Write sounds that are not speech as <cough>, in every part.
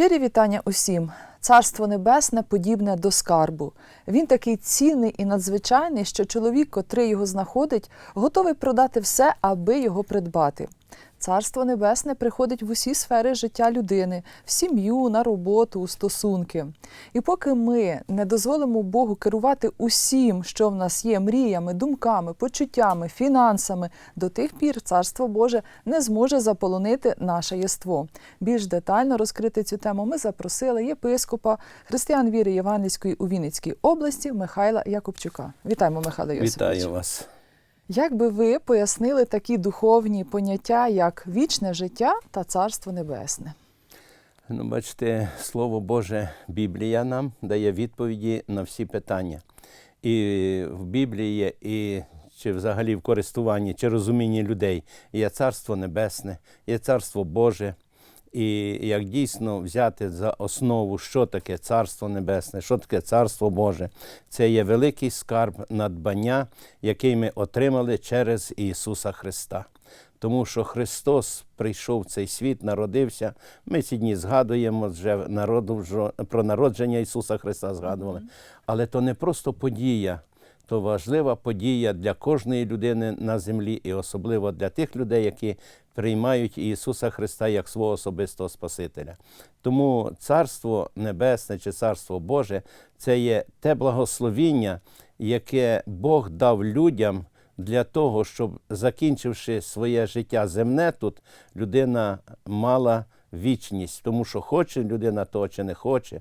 Щирі вітання усім. Царство Небесне подібне до скарбу. Він такий цінний і надзвичайний, що чоловік, котрий його знаходить, готовий продати все, аби його придбати. Царство Небесне приходить в усі сфери життя людини, в сім'ю, на роботу, у стосунки. І поки ми не дозволимо Богу керувати усім, що в нас є, мріями, думками, почуттями, фінансами, до тих пір Царство Боже не зможе заполонити наше єство. Більш детально розкрити цю тему ми запросили єпископа християн віри Євангельської у Вінницькій області Михайла Якубчука. Вітаємо, Михайло Йосипович. Вітаю вас. Як би ви пояснили такі духовні поняття, як вічне життя та Царство Небесне? Ну, бачите, Слово Боже, Біблія нам дає відповіді на всі питання. І в Біблії і чи взагалі в користуванні, чи розумінні людей є Царство Небесне, є Царство Боже. І як дійсно взяти за основу, що таке Царство Небесне, що таке Царство Боже, це є великий скарб надбання, який ми отримали через Ісуса Христа. Тому що Христос прийшов в цей світ, народився. Ми ці дні згадуємо вже народу, про народження Ісуса Христа згадували. Але то не просто подія, то важлива подія для кожної людини на землі, і особливо для тих людей, які приймають Ісуса Христа як свого особистого Спасителя. Тому Царство Небесне чи Царство Боже це є те благословіння, яке Бог дав людям для того, щоб, закінчивши своє життя земне тут, людина мала вічність, тому що хоче людина того чи не хоче,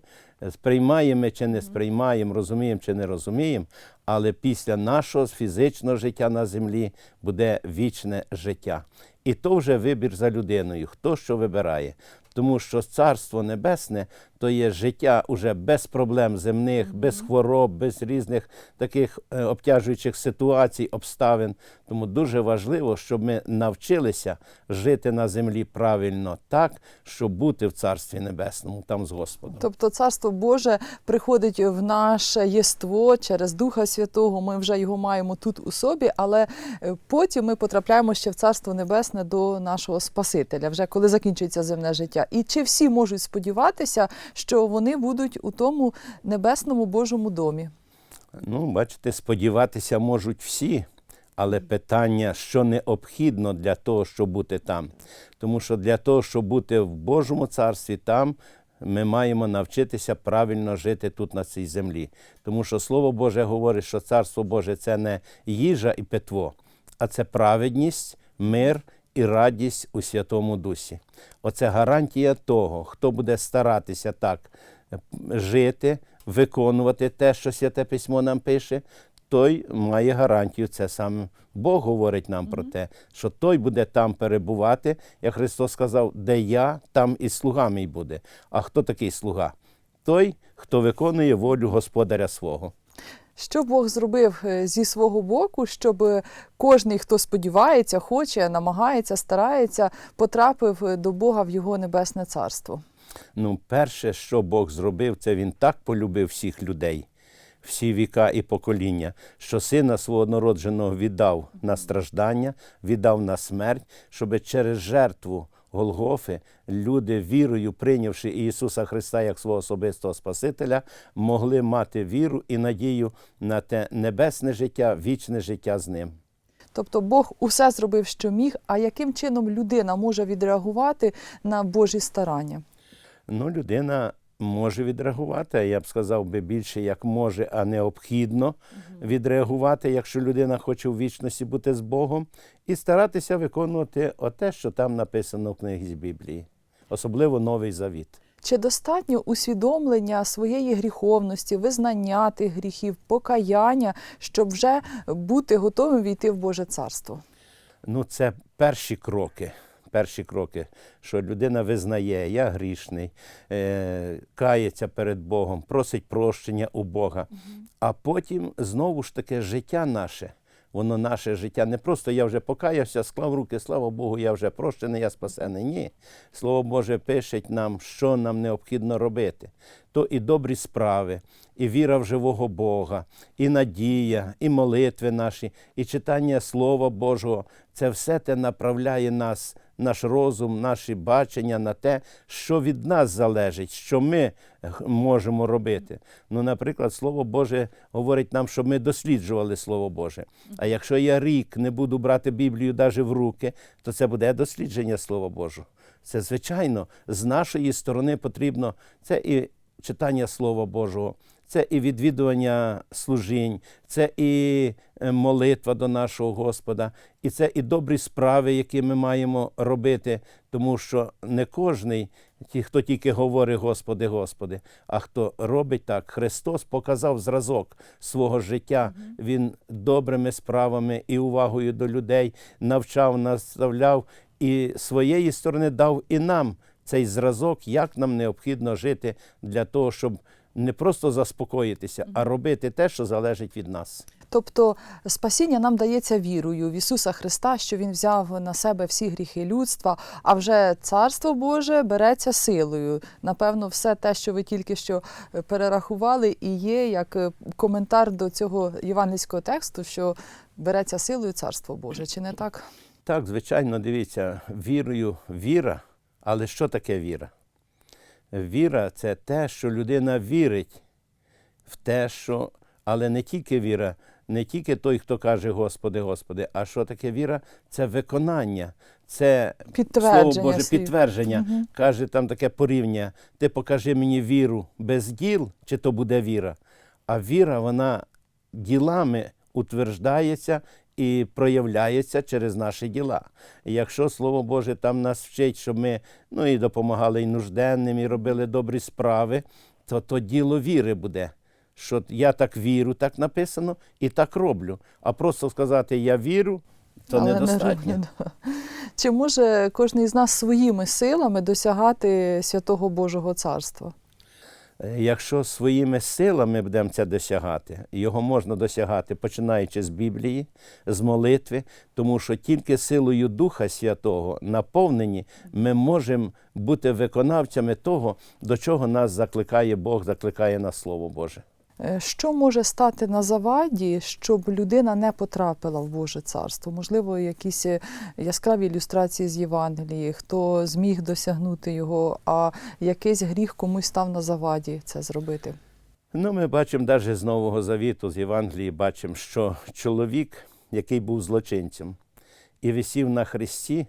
сприймаємо ми чи не сприймаємо, розуміємо чи не розуміємо, але після нашого фізичного життя на землі буде вічне життя. І то вже вибір за людиною, хто що вибирає. Тому що Царство Небесне то є життя уже без проблем земних, без хвороб, без різних таких е, обтяжуючих ситуацій, обставин. Тому дуже важливо, щоб ми навчилися жити на землі правильно так, щоб бути в Царстві Небесному, там з Господом. Тобто Царство Боже приходить в наше єство через Духа Святого. Ми вже його маємо тут у собі, але е, потім ми потрапляємо ще в Царство Небесне до нашого Спасителя, вже коли закінчується земне життя. І чи всі можуть сподіватися, що вони будуть у тому небесному Божому домі? Ну, бачите, сподіватися можуть всі, але питання, що необхідно для того, щоб бути там. Тому що для того, щоб бути в Божому царстві, там ми маємо навчитися правильно жити тут на цій землі. Тому що Слово Боже говорить, що Царство Боже це не їжа і питво, а це праведність, мир і радість у Святому Дусі. Оце гарантія того, хто буде старатися так е, жити, виконувати те, що Святе Письмо нам пише, той має гарантію. Це сам Бог говорить нам про те, що той буде там перебувати, як Христос сказав, де я, там і слуга мій буде. А хто такий слуга? Той, хто виконує волю Господаря свого. Що Бог зробив е, зі свого боку, щоб кожний, хто сподівається, хоче, намагається, старається, потрапив е, до Бога в його небесне царство? Ну, перше, що Бог зробив, це він так полюбив всіх людей, всі віка і покоління, що сина свого народженого віддав на страждання, віддав на смерть, щоб через жертву Голгофи люди, вірою, прийнявши Ісуса Христа як свого особистого Спасителя, могли мати віру і надію на те небесне життя, вічне життя з ним. Тобто Бог усе зробив, що міг. А яким чином людина може відреагувати на Божі старання? Ну, людина може відреагувати, а я б сказав би більше як може, а необхідно відреагувати, якщо людина хоче в вічності бути з Богом, і старатися виконувати оте, що там написано в книгі з Біблії, особливо Новий Завіт. Чи достатньо усвідомлення своєї гріховності, визнання тих гріхів, покаяння, щоб вже бути готовим війти в Боже царство? Ну, це перші кроки. Перші кроки, що людина визнає, я грішний, е, кається перед Богом, просить прощення у Бога. А потім знову ж таки життя наше, воно наше життя. Не просто я вже покаявся, склав руки, слава Богу, я вже прощений, я спасений. Ні. Слово Боже пише нам, що нам необхідно робити. То і добрі справи, і віра в живого Бога, і надія, і молитви наші, і читання Слова Божого. Це все те направляє нас наш розум, наші бачення на те, що від нас залежить, що ми можемо робити. Ну, наприклад, Слово Боже говорить нам, щоб ми досліджували Слово Боже. А якщо я рік не буду брати Біблію навіть в руки, то це буде дослідження Слова Божого. Це звичайно з нашої сторони потрібно це і читання Слова Божого, це і відвідування служінь, це і е, молитва до нашого Господа, і це і добрі справи, які ми маємо робити, тому що не кожний, ті, хто тільки говорить Господи, Господи, а хто робить так, Христос показав зразок свого життя. Він добрими справами і увагою до людей навчав, наставляв і своєї сторони дав і нам цей зразок, як нам необхідно жити для того, щоб не просто заспокоїтися, а робити те, що залежить від нас. Тобто спасіння нам дається вірою в Ісуса Христа, що Він взяв на себе всі гріхи людства, а вже Царство Боже береться силою. Напевно, все те, що ви тільки що е, перерахували, і є як е, коментар до цього євангельського тексту, що береться силою Царство Боже. Чи не так? Так, звичайно, дивіться, вірою віра, але що таке віра? Віра це те, що людина вірить в те, що, але не тільки віра, не тільки той, хто каже Господи, Господи, а що таке віра? Це виконання, це Підтвердження Слово Боже, слів. підтвердження. Мгм. Каже там таке порівняння: ти покажи мені віру без діл, чи то буде віра. А віра, вона ділами утверждається і проявляється через наші діла. І якщо Слово Боже там нас вчить, щоб ми ну, і допомагали і нужденним, і робили добрі справи, то то діло віри буде. Що я так вірю, так написано, і так роблю. А просто сказати я вірю, то Але недостатньо. да. Чи може кожен із нас своїми силами досягати святого Божого царства? Е, Якщо своїми силами будемо це досягати, його можна досягати, починаючи з Біблії, з молитви, тому що тільки силою Духа Святого, наповнені, ми можемо бути виконавцями того, до чого нас закликає Бог, закликає нас Слово Боже. Е, Що може стати на заваді, щоб людина не потрапила в Боже царство? Можливо, якісь е, яскраві ілюстрації з Євангелії, хто зміг досягнути його, а якийсь гріх комусь став на заваді це зробити. Ну, ми бачимо навіть з Нового Завіту, з Євангелії, бачимо, що чоловік, який був злочинцем, і висів на хресті,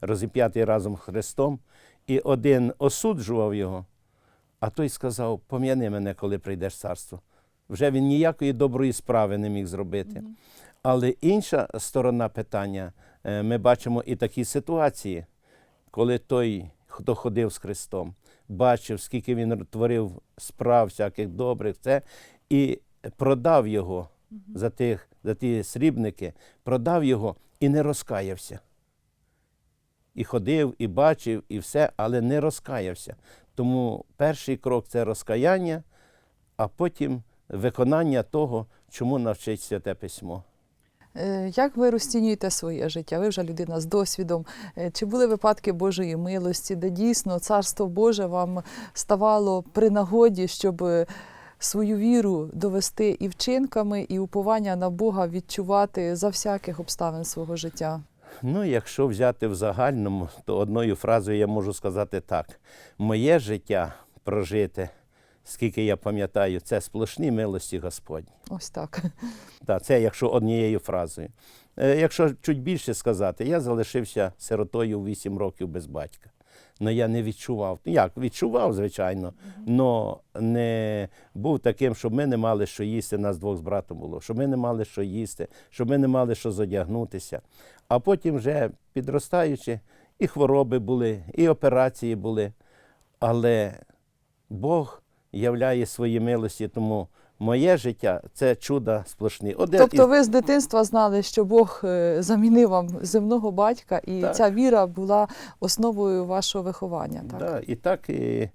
розіп'ятий разом з Христом, і один осуджував його, а той сказав: пом'яни мене, коли прийдеш царство. Вже він ніякої доброї справи не міг зробити. Але інша сторона питання, е, ми бачимо і такі ситуації, коли той, хто ходив з Христом, бачив, скільки він творив справ всяких добрих, це, і продав його за, тих, за ті срібники, продав його і не розкаявся. І ходив, і бачив, і все, але не розкаявся. Тому перший крок це розкаяння, а потім виконання того, чому навчить Святе Письмо. Е, Як ви розцінюєте своє життя? Ви вже людина з досвідом. Е, Чи були випадки Божої милості, де дійсно царство Боже вам ставало при нагоді, щоб е, свою віру довести і вчинками, і уповання на Бога відчувати за всяких обставин свого життя? Ну, якщо взяти в загальному, то одною фразою я можу сказати так: моє життя прожите, скільки я пам'ятаю, це сплошні милості Господні. Ось так. Так, це якщо однією фразою. Е, Якщо чуть більше сказати, я залишився сиротою в 8 років без батька. Ну я не відчував. Ну, Як відчував, звичайно, але не був таким, щоб ми не мали що їсти, нас двох з братом було, щоб ми не мали що їсти, щоб ми не мали що задягнутися. А потім, вже підростаючи, і хвороби були, і операції були. Але Бог являє свої милості, тому моє життя це чудо сплошні. Один Тобто із- ви з дитинства знали, що Бог е, замінив вам земного батька, і Так. ця віра була основою вашого виховання. Так? Да, і так і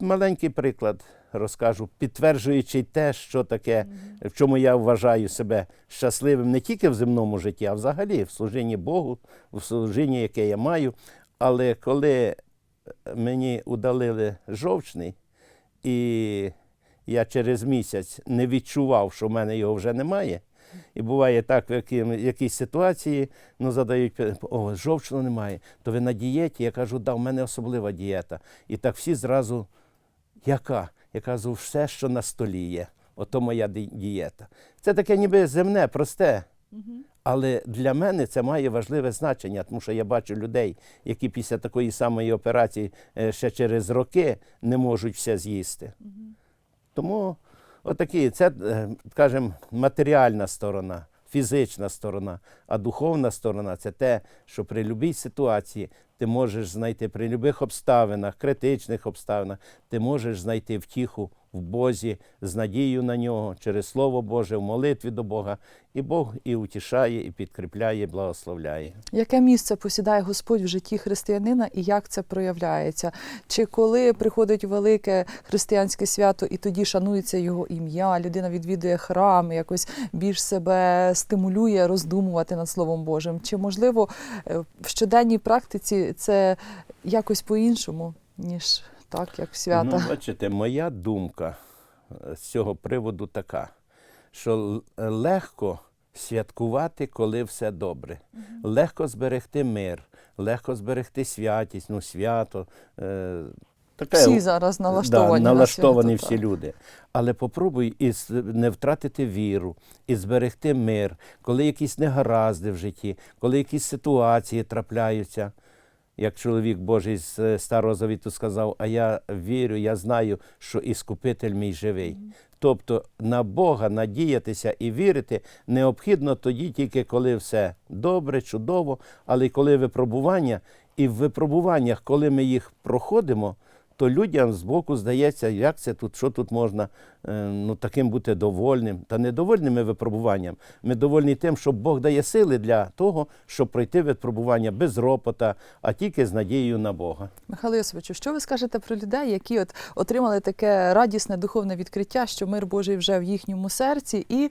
маленький приклад розкажу, підтверджуючи те, що таке, в чому я вважаю себе щасливим не тільки в земному житті, а взагалі в служінні Богу, в служінні, яке я маю. Але коли мені удалили жовчний, і я через місяць не відчував, що в мене його вже немає, І буває так, в якійсь ситуації ну, задають, о, жовчного немає, то ви на дієті. Я кажу, да, в мене особлива дієта. І так всі зразу, яка? Я кажу, все, що на столі є. Ото моя дієта. Це таке ніби земне, просте. Але для мене це має важливе значення, тому що я бачу людей, які після такої самої операції е, ще через роки не можуть все з'їсти. Тому отакі, це, е, скажімо, матеріальна сторона, фізична сторона, а духовна сторона це те, що при будь-якій ситуації ти можеш знайти при будь-яких обставинах, критичних обставинах, ти можеш знайти втіху в Бозі з надією на нього через Слово Боже, в молитві до Бога. І Бог і утішає, і підкріпляє, і благословляє. Яке місце посідає Господь в житті християнина і як це проявляється? Чи коли приходить велике християнське свято і тоді шанується його ім'я, людина відвідує храм, якось більш себе стимулює роздумувати над Словом Божим? Чи можливо е, в щоденній практиці це якось по-іншому, ніж так, як в свята? Ну, бачите, моя думка е, з цього приводу така, що легко святкувати, коли все добре. Легко зберегти мир, легко зберегти святість, ну, свято. Е, таке, Всі зараз налаштовані. да, на налаштовані свято, всі так. люди. Але попробуй і не втратити віру, і зберегти мир, коли якісь негаразди в житті, коли якісь ситуації трапляються. Як чоловік Божий з е, Старого Завіту сказав, а я вірю, я знаю, що Іскупитель мій живий. Тобто на Бога надіятися і вірити необхідно тоді, тільки коли все добре, чудово, але коли випробування, і в випробуваннях, коли ми їх проходимо, то людям збоку здається, як це тут, що тут можна ну, таким бути довольним. Та не довольними випробуванням. Ми довольні тим, що Бог дає сили для того, щоб пройти випробування без ропота, а тільки з надією на Бога. Михайло Йосифовичу, що ви скажете про людей, які от отримали таке радісне духовне відкриття, що мир Божий вже в їхньому серці, і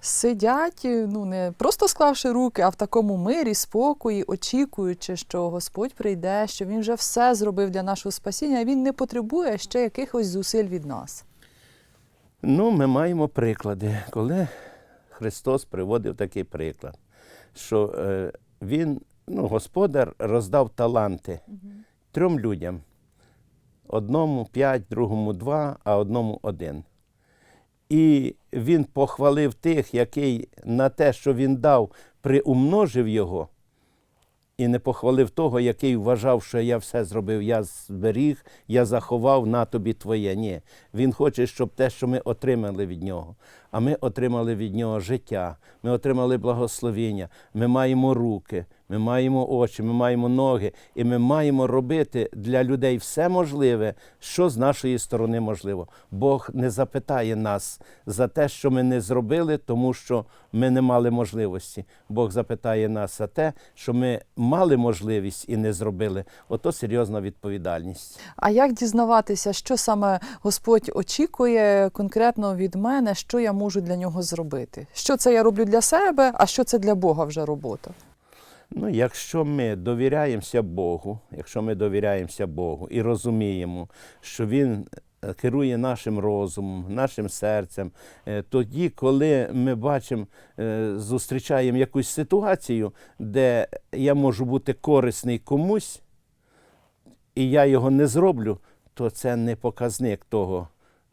сидять, ну не просто склавши руки, а в такому мирі, спокої, очікуючи, що Господь прийде, що Він вже все зробив для нашого спасіння, а Він не потребує ще якихось зусиль від нас. Ну, ми маємо приклади, коли Христос приводив такий приклад, що е, Він, ну, Господар роздав таланти трьом людям. Одному п'ять, другому два, а одному один. І він похвалив тих, який на те, що він дав, приумножив його, і не похвалив того, який вважав, що я все зробив, я зберіг, я заховав на тобі твоє. Ні. Він хоче, щоб те, що ми отримали від нього. А ми отримали від нього життя, ми отримали благословіння, ми маємо руки, ми маємо очі, ми маємо ноги, і ми маємо робити для людей все можливе, що з нашої сторони можливо. Бог не запитає нас за те, що ми не зробили, тому що ми не мали можливості. Бог запитає нас за те, що ми мали можливість і не зробили. Ото серйозна відповідальність. А як дізнаватися, що саме Господь очікує конкретно від мене, що я можу для нього зробити? Що це я роблю для себе, а що це для Бога вже робота? Ну, якщо ми довіряємося Богу, якщо ми довіряємося Богу і розуміємо, що Він е, керує нашим розумом, нашим серцем, е, тоді, коли ми бачимо, е, зустрічаємо якусь ситуацію, де я можу бути корисний комусь, і я його не зроблю, то це не показник того,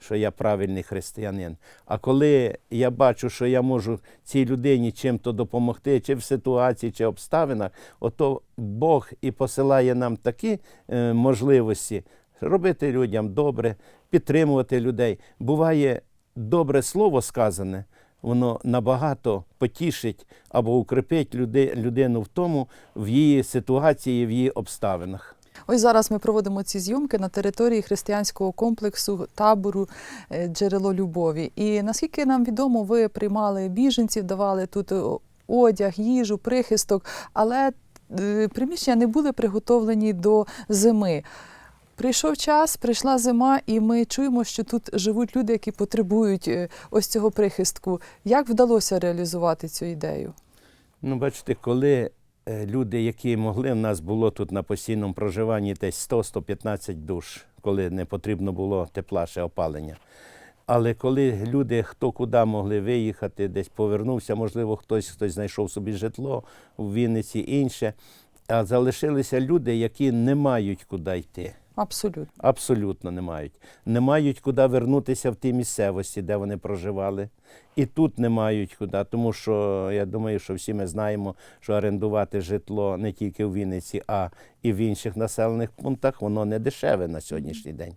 що я правильний християнин. А коли я бачу, що я можу цій людині чим-то допомогти, чи в ситуації, чи обставинах, ото Бог і посилає нам такі е, можливості робити людям добре, підтримувати людей. Буває добре слово сказане. Воно набагато потішить або укріпить людину в тому, в її ситуації, в її обставинах. Ось зараз ми проводимо ці зйомки на території християнського комплексу табору е, Джерело любові. І наскільки нам відомо, ви приймали біженців, давали тут е, одяг, їжу, прихисток, але е, приміщення не були приготовлені до зими. Прийшов час, прийшла зима, і ми чуємо, що тут живуть люди, які потребують ось цього прихистку. Як вдалося реалізувати цю ідею? Ну, бачите, коли люди, які могли, в нас було тут на постійному проживанні десь 100-115 душ, коли не потрібно було тепла ще опалення, Але коли люди хто куди могли виїхати, десь повернувся, можливо, хтось хтось знайшов собі житло в Вінниці, інше. А залишилися люди, які не мають куди йти. Абсолютно. Абсолютно не мають. Не мають куди вернутися в ті місцевості, де вони проживали. І тут не мають куди. Тому що я думаю, що всі ми знаємо, що орендувати житло не тільки в Вінниці, а і в інших населених пунктах, воно не дешеве на сьогоднішній день.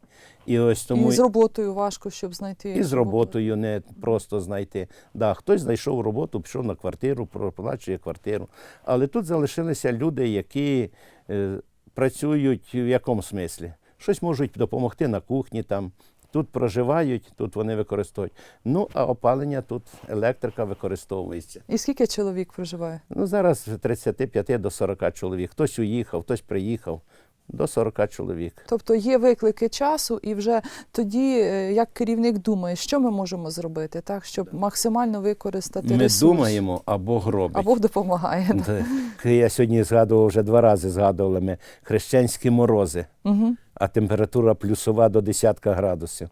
І ось тому І з роботою важко, щоб знайти. і з роботою не просто знайти. Да, хтось знайшов роботу, пішов на квартиру, проплачує квартиру. Але тут залишилися люди, які е, працюють в якому смислі? Щось можуть допомогти на кухні там. Тут проживають, тут вони використовують. Ну, а опалення тут електрика використовується. І скільки чоловік проживає? Ну, зараз від 35 до 40 чоловік. Хтось уїхав, хтось приїхав. До 40 чоловік. Тобто є виклики часу, і вже тоді, е, як керівник думає, що ми можемо зробити, так щоб максимально використати Ми ресурс. думаємо, а Бог робить. а Бог допомагає. Так, Я сьогодні згадував вже два рази згадували ми хрещенські морози, Угу. а температура плюсова до 10 градусів.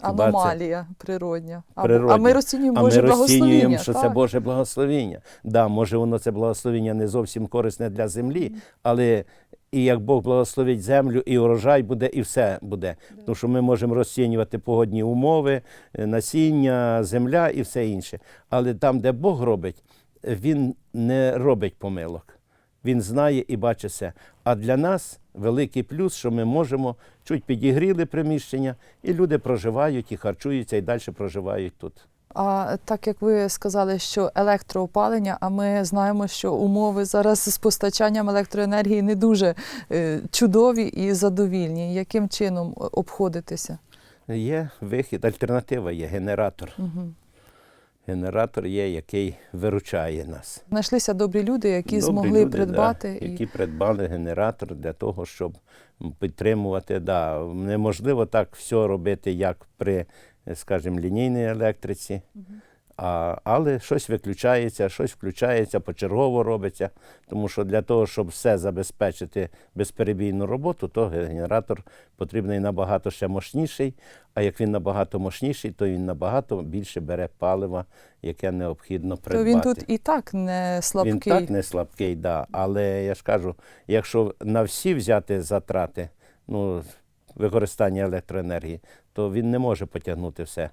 Аномалія природня. А, Природня. а ми розцінюємо А Боже ми розцінюємо, благословення. що це. Боже благословіння. Да, може, воно це благословіння не зовсім корисне для землі, але і як Бог благословить землю, і урожай буде, і все буде. Тому що ми можемо розцінювати погодні умови, е, насіння, земля і все інше. Але там, де Бог робить, він не робить помилок. Він знає і бачить все. А для нас великий плюс, що ми можемо чуть підігріли приміщення, і люди проживають і харчуються, і далі проживають тут. А так як ви сказали, що електроопалення, а ми знаємо, що умови зараз з постачанням електроенергії не дуже е, чудові і задовільні. Яким чином обходитися? Є вихід, альтернатива є генератор. Угу. Генератор є, який виручає нас. Знайшлися добрі люди, які Добрі змогли люди, придбати. да, і... які придбали генератор для того, щоб підтримувати. Да, неможливо так все робити, як при, скажімо, лінійній електриці. А, але щось виключається, щось включається, почергово робиться. Тому що для того, щоб все забезпечити безперебійну роботу, то генератор потрібний набагато ще мощніший. А як він набагато мощніший, то він набагато більше бере палива, яке необхідно То придбати. він тут і так не слабкий. Він так не слабкий, да. але я ж кажу, якщо на всі взяти затрати, ну, використання електроенергії, то він не може потягнути все.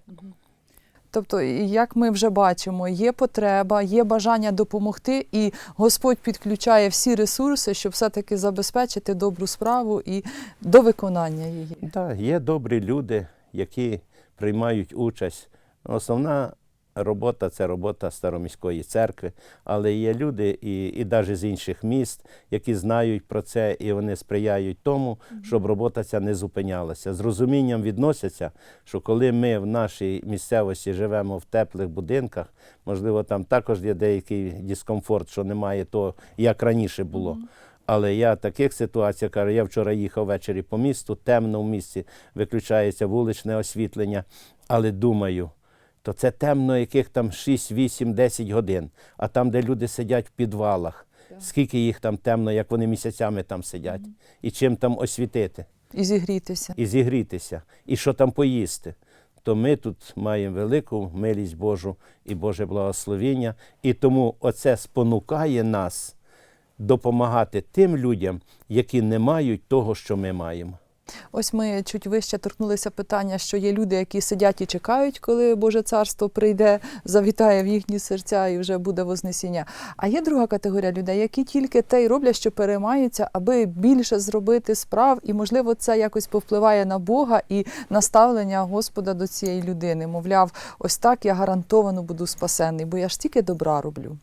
Тобто, як ми вже бачимо, є потреба, є бажання допомогти, і Господь підключає всі ресурси, щоб все-таки забезпечити добру справу і до виконання її. Так, є добрі люди, які приймають участь. Основна робота це робота староміської церкви, але є люди і, і навіть з інших міст, які знають про це, і вони сприяють тому, щоб робота ця не зупинялася. З розумінням відносяться, що коли ми в нашій місцевості живемо в теплих будинках, можливо, там також є деякий дискомфорт, що немає того, як раніше було. Але я в таких ситуаціях кажу, я вчора їхав ввечері по місту, темно в місті, виключається вуличне освітлення, але думаю, то це темно, яких там 6, 8, 10 годин. А там, де люди сидять в підвалах, скільки їх там темно, як вони місяцями там сидять, і чим там освітити, І зігрітися. і зігрітися, і що там поїсти. То ми тут маємо велику милість Божу і Боже благословіння. І тому оце спонукає нас допомагати тим людям, які не мають того, що ми маємо. Ось ми чуть вище торкнулися питання, що є люди, які сидять і чекають, коли Боже царство прийде, завітає в їхні серця і вже буде вознесіння. А є друга категорія людей, які тільки те й роблять, що переймаються, аби більше зробити справ, і можливо це якось повпливає на Бога і на ставлення Господа до цієї людини. Мовляв, ось так я гарантовано буду спасенний, бо я ж тільки добра роблю.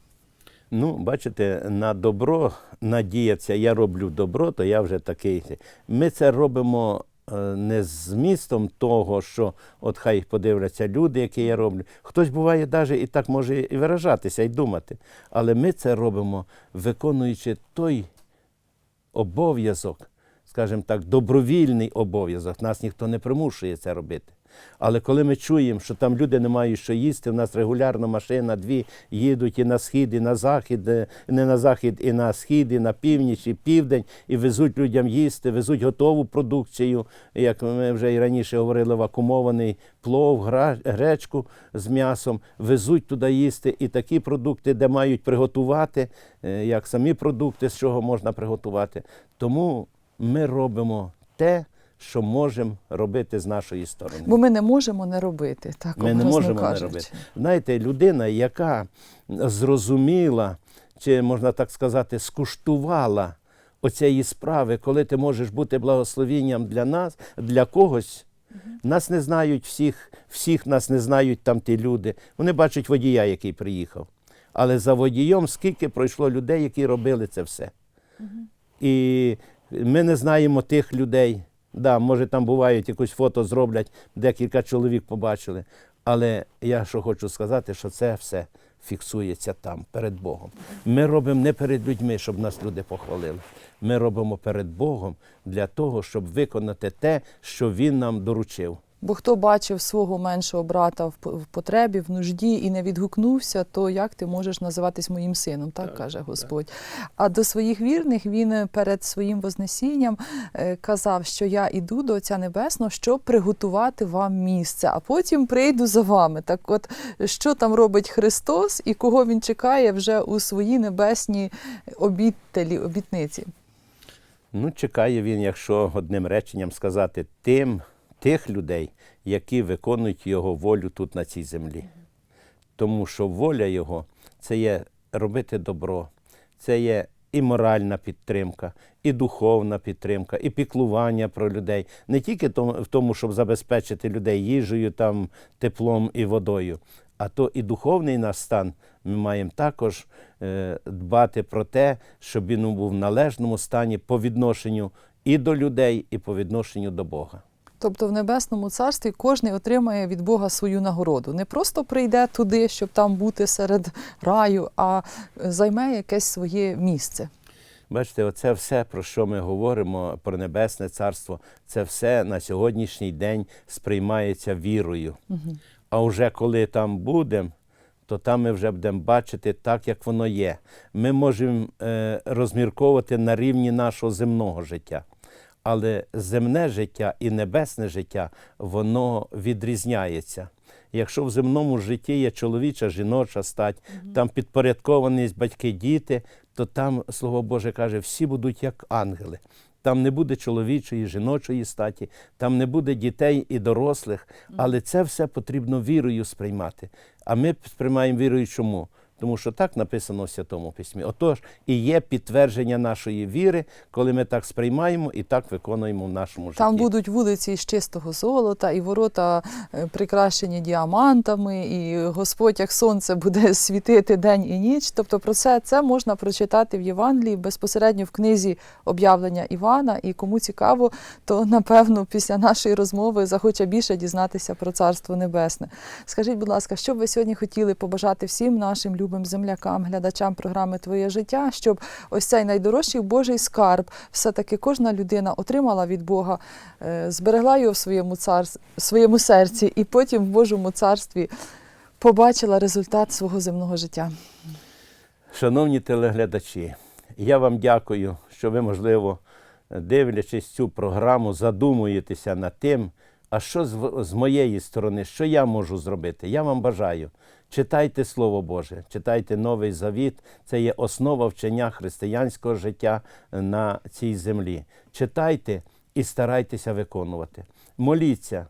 Ну, бачите, на добро надіятися, я роблю добро, то я вже такий. Ми це робимо е, не з змістом того, що от хай подивляться люди, які я роблю. Хтось буває навіть і так може і виражатися, і думати. Але ми це робимо, виконуючи той обов'язок, скажімо так, добровільний обов'язок. Нас ніхто не примушує це робити. Але коли ми чуємо, що там люди не мають що їсти, в нас регулярно машина, дві їдуть і на схід, і на захід, е, не на захід, і на схід, і на північ, і південь, і везуть людям їсти, везуть готову продукцію, як ми вже і раніше говорили, вакуумований плов, гречку з м'ясом, везуть туди їсти і такі продукти, де мають приготувати, е, як самі продукти, з чого можна приготувати. Тому ми робимо те, що можемо робити з нашої сторони. Бо ми не можемо не робити. Так, Ми не можемо не робити. Знаєте, людина, яка зрозуміла, чи можна так сказати, скуштувала оцієї справи, коли ти можеш бути благословенням для нас, для когось. Нас не знають всіх, всіх нас не знають там ті люди. Вони бачать водія, який приїхав. Але за водієм скільки пройшло людей, які робили це все. І ми не знаємо тих людей. Да, може, там бувають якусь фото зроблять, декілька чоловік побачили. Але я що хочу сказати, що це все фіксується там, перед Богом. Ми робимо не перед людьми, щоб нас люди похвалили. Ми робимо перед Богом для того, щоб виконати те, що Він нам доручив. Бо хто бачив свого меншого брата в потребі, в нужді і не відгукнувся, то як ти можеш називатись моїм сином, так, Так, каже так. Господь. А до своїх вірних він е, перед своїм вознесінням е, казав, що я іду до Отця Небесного, щоб приготувати вам місце, а потім прийду за вами. Так от, що там робить Христос і кого він чекає вже у своїй небесній обітелі, обітниці? Ну, чекає він, якщо одним реченням сказати, тим тих людей, які виконують його волю тут на цій землі. Тому що воля його це є робити добро, це є і моральна підтримка, і духовна підтримка, і піклування про людей. Не тільки в тому, щоб забезпечити людей їжею, там, теплом і водою, а то і духовний наш стан ми маємо також е, дбати про те, щоб він був в належному стані по відношенню і до людей, і по відношенню до Бога. Тобто в небесному царстві кожен отримає від Бога свою нагороду. Не просто прийде туди, щоб там бути серед раю, а займе якесь своє місце. Бачите, оце все, про що ми говоримо, про Небесне Царство, це все на сьогоднішній день сприймається вірою. А вже коли там будемо, то там ми вже будемо бачити так, як воно є. Ми можемо е, розмірковувати на рівні нашого земного життя. Але земне життя і небесне життя, воно відрізняється. Якщо в земному житті є чоловіча, жіноча стать, там підпорядкованість батьки, діти, то там, Слово Боже каже, всі будуть як ангели. Там не буде чоловічої, жіночої статі, там не буде дітей і дорослих, але це все потрібно вірою сприймати. А ми сприймаємо вірою чому? Тому що так написано в Святому Письмі. Отож, і є підтвердження нашої віри, коли ми так сприймаємо і так виконуємо в нашому житті. Там будуть вулиці з чистого золота, і ворота е, прикрашені діамантами, і Господь, як сонце, буде <laughs> світити день і ніч. Тобто про це, це можна прочитати в Євангелії безпосередньо в книзі об'явлення Івана. І кому цікаво, то напевно після нашої розмови захоче більше дізнатися про Царство Небесне. Скажіть, будь ласка, що б ви сьогодні хотіли побажати всім нашим любим землякам, глядачам програми Твоє життя, щоб ось цей найдорожчий Божий скарб, все-таки кожна людина отримала від Бога, е, зберегла його в своєму царс... в своєму серці, і потім в Божому царстві побачила результат свого земного життя. Шановні телеглядачі, я вам дякую, що ви, можливо, дивлячись цю програму, задумуєтеся над тим, а що з, з моєї сторони, що я можу зробити. Я вам бажаю. Читайте Слово Боже, читайте Новий Завіт. Це є основа вчення християнського життя на цій землі. Читайте і старайтеся виконувати. Моліться,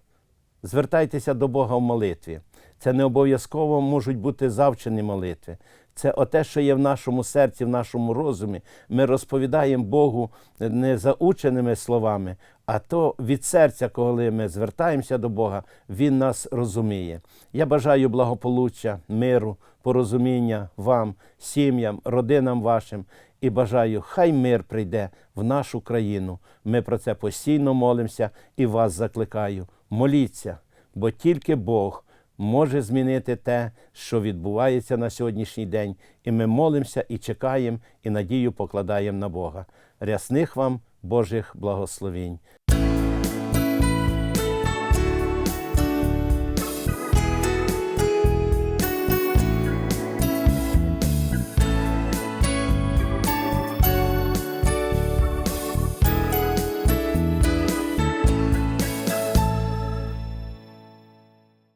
Звертайтеся до Бога в молитві. Це не обов'язково можуть бути завчені молитви. Це оте, що є в нашому серці, в нашому розумі. Ми розповідаємо Богу не заученими словами, а то від серця, коли ми звертаємося до Бога, Він нас розуміє. Я бажаю благополуччя, миру, порозуміння вам, сім'ям, родинам вашим. І бажаю, хай мир прийде в нашу країну. Ми про це постійно молимося і вас закликаю. Моліться, бо тільки Бог може змінити те, що відбувається на сьогоднішній день. І ми молимося і чекаємо, і надію покладаємо на Бога. Рясних вам Божих благословінь.